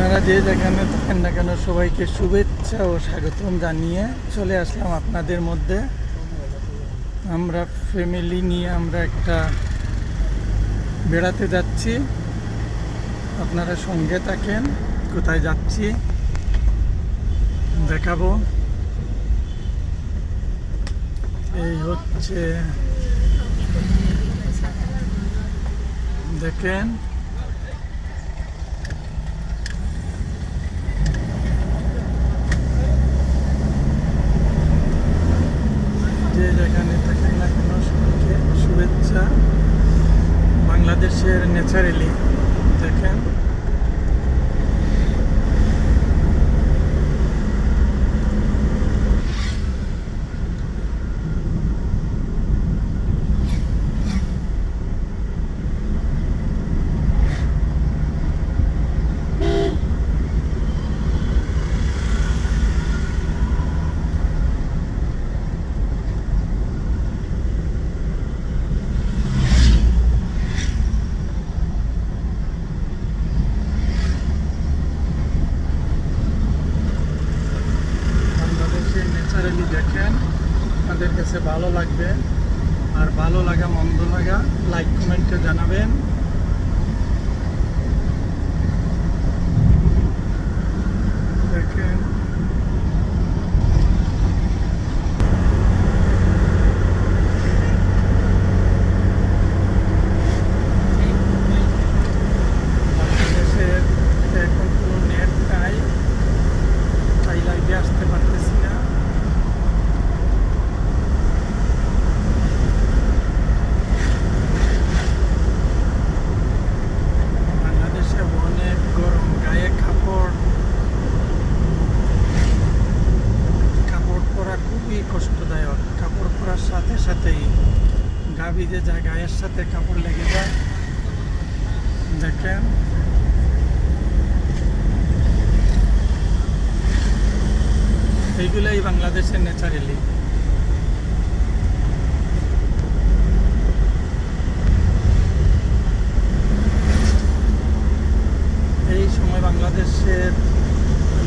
আপনারা যে যেখানে থাকেন না কেন সবাইকে শুভেচ্ছা ও স্বাগতম জানিয়ে চলে আসলাম আপনাদের মধ্যে। আমরা ফ্যামিলি নিয়ে আমরা একটা বেড়াতে যাচ্ছি। আপনারা সঙ্গে থাকেন, কোথায় যাচ্ছি দেখাবো। এই হচ্ছে, দেখেন যে যেখানে থাকেন না কেন সবাইকে শুভেচ্ছা বাংলাদেশের ন্যাচারালি দেখেন ন্যাচারালি দেখেন আপনাদের কাছে ভালো লাগবে। আর ভালো লাগা মন্দ লাগা লাইক কমেন্টে জানাবেন দেখেন বাংলাদেশের এখন কোনো নেট নাই তাই লাইভে আসতে পারতেছি না বাংলাদেশে অনেক গরম গায়ে কাপড় কাপড় পরা খুবই কষ্টদায়ক কাপড় পরার সাথে সাথেই গা যে যায়, গায়ের সাথে কাপড় লেগে যায়। দেখেন। এইগুলাই বাংলাদেশের ন্যাচারালি এই সময় বাংলাদেশের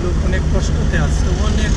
লোক অনেক কষ্টতে আছে, অনেক